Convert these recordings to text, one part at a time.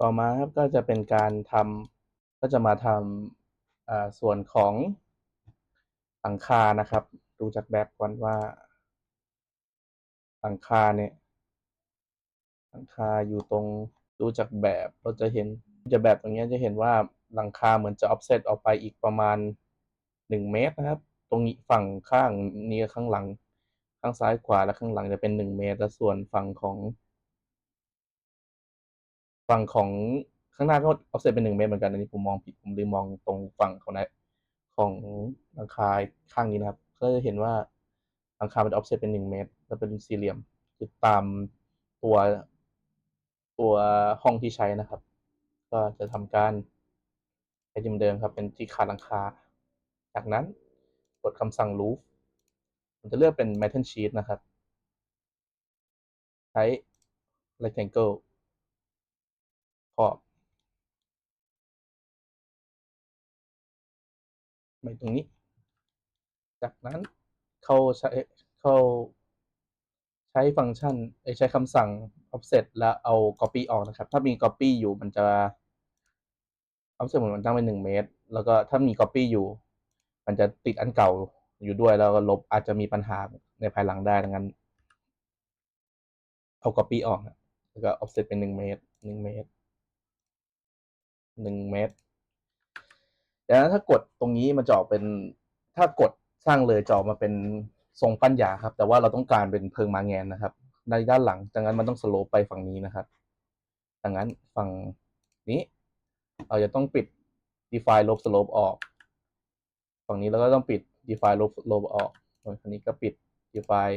ต่อมาครับก็จะเป็นการทำก็จะมาทำส่วนของหลังคานะครับ ดูจากแบบก่อนว่าหลังคาเนี่ยหลังคาอยู่ตรงดูจากแบบเราจะเห็นจากแบบตรงเนี้ยจะเห็นว่าหลังคาเหมือนจะ offset ออกไปอีกประมาณหนึ่งเมตรนะครับ ตรงนี้ฝั่งข้างนี้ข้างหลัง ข้างซ้ายขวาและข้างหลังจะเป็นหนึ่งเมตรและส่วนฝั่งของ ฝั่งของข้างหน้าก็ offset เป็นหนึ่งเมตรเหมือนกันอันนี้ผมมองผิดผมลืมมองตรงฝั่งของในของหลังคาข้างนี้นะครับ ก็จะเห็นว่าหลังคามันจะ offset เป็นหนึ่งเมตร แล้วเป็นสี่เหลี่ยมคือตามตัวตัวห้องที่ใช้นะครับ ก็จะทำการใช้จิมเดิมครับ เป็นที่คาดหลังคา จากนั้นกดคำสั่ง roof ผมจะเลือกเป็น metal sheet นะครับ ใช้ rectangle อบไปตรงนี้ จากนั้นเข้าใช้เข้าใช้ฟังก์ชันใช้คำสั่ง offset แล้วเอา copy ออกนะครับ ถ้ามี copy อยู่มันจะ offset มันตั้งเป็นหนึ่งเมตร แล้วก็ถ้ามี copy อยู่ มันจะติดอันเก่าอยู่ด้วยแล้วก็ลบอาจจะมีปัญหาในภายหลังได้ดังนั้น เอา copy ออกนะแล้วก็ offset เป็นหนึ่งเมตรหนึ่งเมตร หนึ่งเมตรดังนั้นถ้ากดตรงนี้มันจะออกเป็นถ้ากดสร้างเลยจะออกมาเป็นทรงปั้นยาครับ แต่ว่าเราต้องการเป็นเพิงมาแงนนะครับ ในด้านหลังดังนั้นมันต้องสโลปไปฝั่งนี้นะครับ ดังนั้นฝั่งนี้เราจะต้องปิด define ลบ slope ออก ฝั่งนี้เราก็ต้องปิด define ลบ slope ออกส่วนฝั่งนี้ก็ปิด define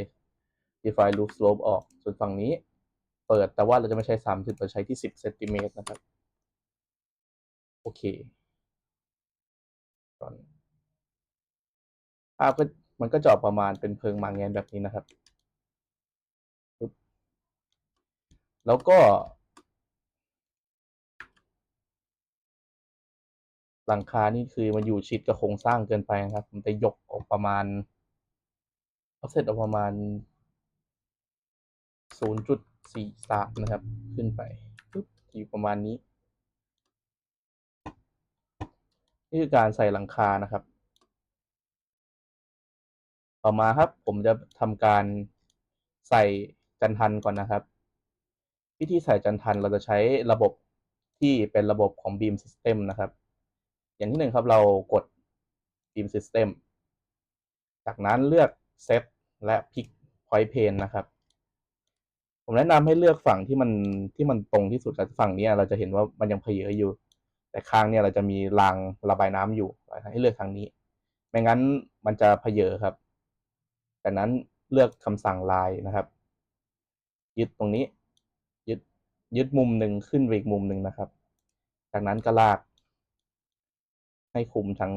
define ลบ slope ออก ส่วนฝั่งนี้เปิดแต่ว่าเราจะไม่ใช้ 30 เราใช้ที่ 10เซนติเมตรนะครับ โอเคก่อนภาพก็มันก็จะออกประมาณเป็นเพิงมางแงนแบบนี้นะครับ แล้วก็ หลังคานี่คือมันอยู่ชิดกับโครงสร้างเกินไปนะครับผมจะยกออกประมาณเอาเสร็จออกประมาณ 0.43 นะครับ ขึ้นไปปึ๊บอยู่ประมาณนี้ นี่คือการใส่หลังคานะครับ ต่อมาครับผมจะทำการใส่จันทันก่อนนะครับ วิธีใส่จันทันเราจะใช้ระบบที่เป็นระบบของ Beam System นะครับ อย่างที่หนึ่งครับเรากด Beam System จากนั้นเลือก Set และ Pick Point Plane นะครับผมแนะนำให้เลือกฝั่งที่มันที่มันตรงที่สุดแต่ฝั่งนี้เราจะเห็นว่ามันยังเพเยออยู่ แต่ข้างเนี่ยเราจะมีรางระบายน้ำอยู่ให้เลือกทางนี้ ไม่งั้นมันจะเพเยอครับจากนั้นเลือกคำสั่งลายนะครับ ยึดตรงนี้ ยึดยึดมุมหนึ่งขึ้นไปอีกมุมหนึ่งนะครับ จากนั้นก็ลาก ให้คุมทั้ง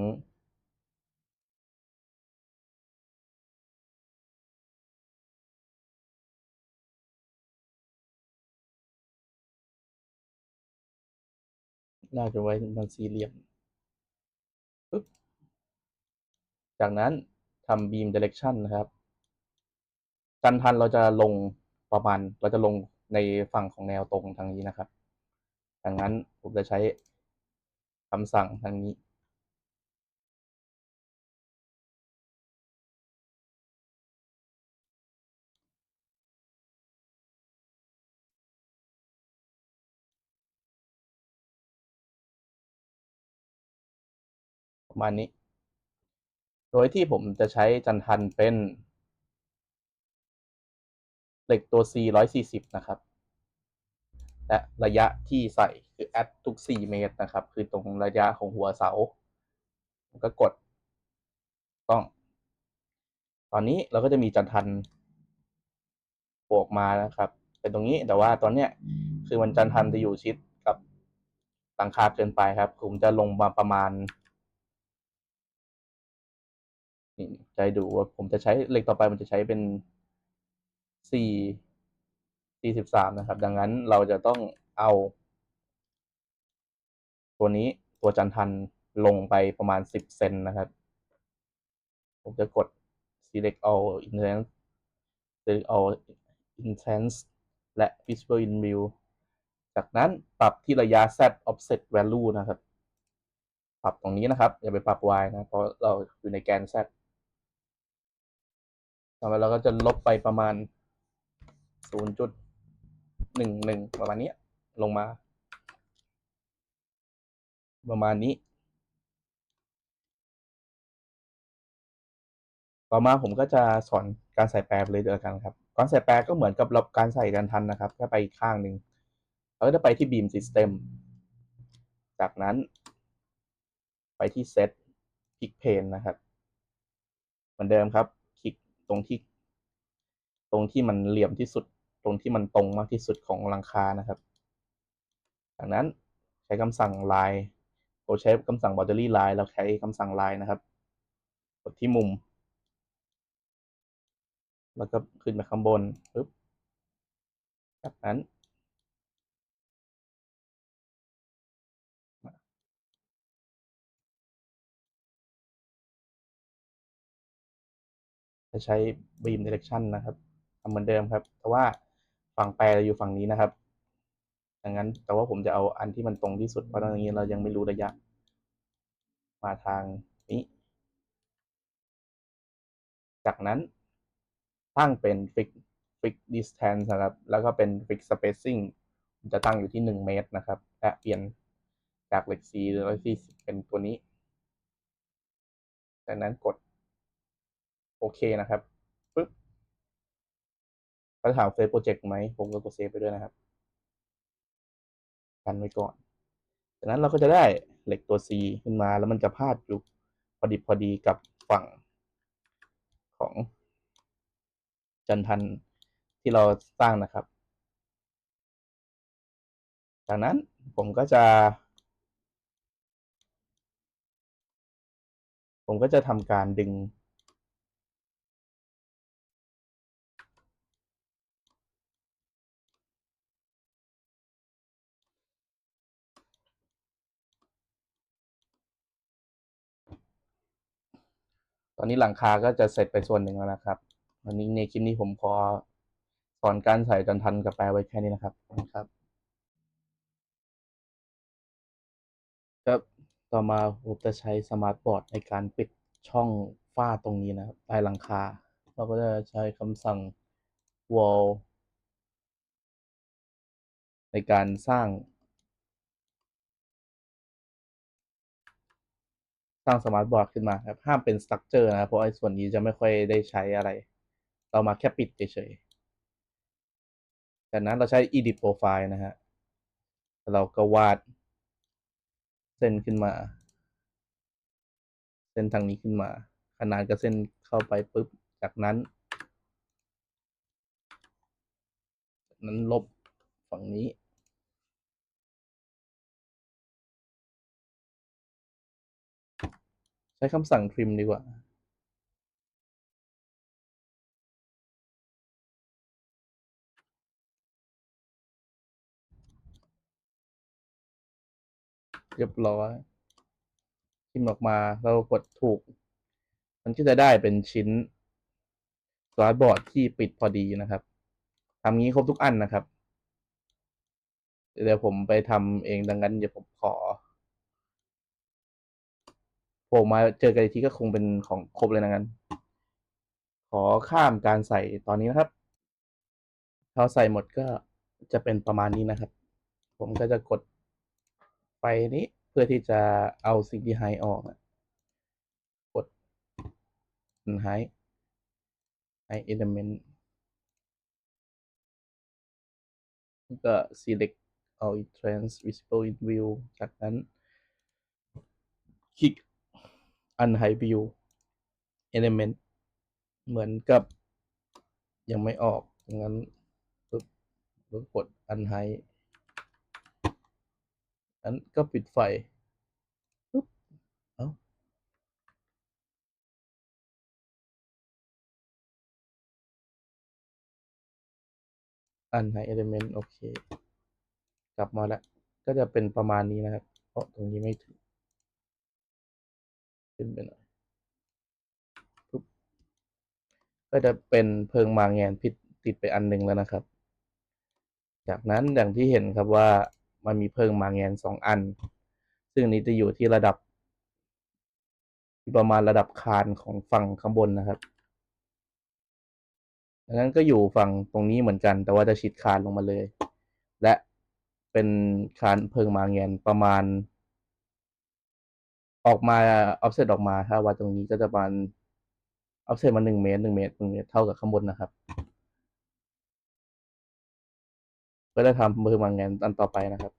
น่าจะไว้เป็นสี่เหลี่ยมปึ๊บจากนั้นทำ beam direction นะครับจันทันเราจะลงประมาณเราจะลงในฝั่งของแนวตรงทางนี้นะครับ ดังนั้นผมจะใช้คำสั่งทางนี้ ประมาณนี้ โดยที่ผมจะใช้จันทันเป็น เหล็กตัว C 140 นะครับ และระยะที่ใส่คือ add ทุก 4 เมตรนะครับ คือตรงระยะของหัวเสาผมก็กดต้อง ตอนนี้เราก็จะมีจันทันโผล่ออกมานะครับ เป็นตรงนี้แต่ว่าตอนเนี้ยคือมันจันทันจะอยู่ชิดกับหลังคาเกินไปครับ ผมจะลงมาประมาณ นี่จะให้ดูว่าผมจะใช้เหล็กต่อไปมันจะใช้เป็นสี่สี่สิบสามนะครับ ดังนั้นเราจะต้องเอา ตัวนี้ตัวจันทันลงไปประมาณสิบเซนนะครับ ผมจะกด select all intense select all intense และ visible in view จากนั้นปรับที่ระยะ z offset value นะครับ ปรับตรงนี้นะครับ อย่าไปปรับ y นะ เพราะเราอยู่ในแกน z ต่อไปเราก็จะลบไปประมาณ0.11ประมาณนี้ลงมา ประมาณนี้ ต่อมาผมก็จะสอนการใส่แปรเลยเดียวกันครับการใส่แปรก็เหมือนกับเราการใส่การทันนะครับแค่ไปอีกข้างหนึ่งเราก็จะไปที่ beam system จากนั้นไปที่ set คลิก pane นะครับ เหมือนเดิมครับ ตรงที่ ตรงที่มันเหลี่ยมที่สุด ตรงที่มันตรงมากที่สุดของหลังคานะครับ จากนั้นใช้คำสั่ง line เราใช้คำสั่ง boundary line เราใช้คำสั่ง line นะครับ กดที่มุม แล้วก็ขึ้นไปข้างบนปึ๊บจากนั้น จะใช้ beam direction นะครับทำเหมือนเดิมครับ แต่ว่าฝั่งแปรเราอยู่ฝั่งนี้นะครับดังนั้นแต่ว่าผมจะเอาอันที่มันตรงที่สุดเพราะตอนนี้เรายังไม่รู้ระยะ มาทางนี้ จากนั้นตั้งเป็น fix fix distance นะครับ แล้วก็เป็น fix spacing จะตั้งอยู่ที่ 1 เมตรนะครับและเปลี่ยนจากเหล็ก C หรือ140เป็นตัวนี้ จากนั้นกด โอเคนะครับปึ๊บเขาถามเซฟโปรเจกต์ไหมผมก็กดเซฟไปด้วยนะครับ กันไว้ก่อน จากนั้นเราก็จะได้เหล็กตัว C ขึ้นมาแล้วมันจะพาดอยู่พอดีพอดีกับฝั่งของจันทันที่เราสร้างนะครับ จากนั้นผมก็จะ ผมก็จะทำการดึง อนนี้หลังคาก็จะเสร็จไปส่วนหนึ่งแล้วนะครับวันนี้ในคลิปนี้ผมขอสอนการใส่จันทันกับแปรไว้แค่นี้นะครับนะครับครับต่อมาผมจะใช้สมาร์ทบอร์ดในการปิดช่องฝ้าตรงนี้นะครับใต้หลังคา เราก็จะใช้คำสั่ง wall ในการสร้าง สร้างสมาร์ทบอร์ดขึ้นมาครับห้ามเป็นสตั๊กเจอร์นะครับเพราะไอ้ส่วนนี้จะไม่ค่อยได้ใช้อะไร เรามาแค่ปิดเฉยๆจากนั้นเราใช้ edit profile นะฮะเราก็วาดเส้นขึ้นมา เส้นทางนี้ขึ้นมา ขนาดกับเส้นเข้าไปปุ๊บ จากนั้นจากนั้นลบฝั่งนี้ ช้คำสั่ง trim ดีกว่าเรียบร้อยทิมออกมาเรากดถูก มันก็จะได้เป็นชิ้นสมาร์ทบอร์ดที่ปิดพอดีนะครับทำงี้ครบทุกอันนะครับ เดี๋ยวผมไปทำเองดังนั้นเดี๋ยวผมขอ ผมมาเจอกันอีกทีก็คงเป็นของครบเลยนะงั้น ขอข้ามการใส่ตอนนี้นะครับพอใส่หมดก็จะเป็นประมาณนี้นะครับ ผมก็จะกดไปนี้เพื่อที่จะเอาสิ่งที่ไฮออกอะกดไฮไฮเอลเมนต์ก็ select all trans visible in view จากนั้นคลิก unhide view element เหมือนกับยังไม่ออกงั้นปึ๊บก็กด unhide นั้นก็ปิดไฟปึ๊บเอ้า unhide element โอเค กลับมาแล้ว ก็จะเป็นประมาณนี้นะครับ เพราะตรงนี้ไม่ถึง ขึ้นไปหน่อยปุ๊บก็จะเป็นเพิงมาแงนพิษติดไปอันหนึ่งแล้วนะครับ จากนั้นอย่างที่เห็นครับว่ามันมีเพิงมาแงนสองอัน ซึ่งนี้จะอยู่ที่ระดับ ประมาณระดับคานของฝั่งข้างบนนะครับดังนั้นก็อยู่ฝั่งตรงนี้เหมือนกัน แต่ว่าจะชิดคานลงมาเลย และเป็นคานเพิงมาแงนประมาณ ออกมาออฟเซตออกมาถ้าวัดตรงนี้ก็จะประมาณออฟเซตมาหนึ่งเมตรหนึ่งเมตรหนึ่งเมตรเท่ากับข้างบนนะครับ ก็จะทำเพิงมางงนอันต่อไปนะครับ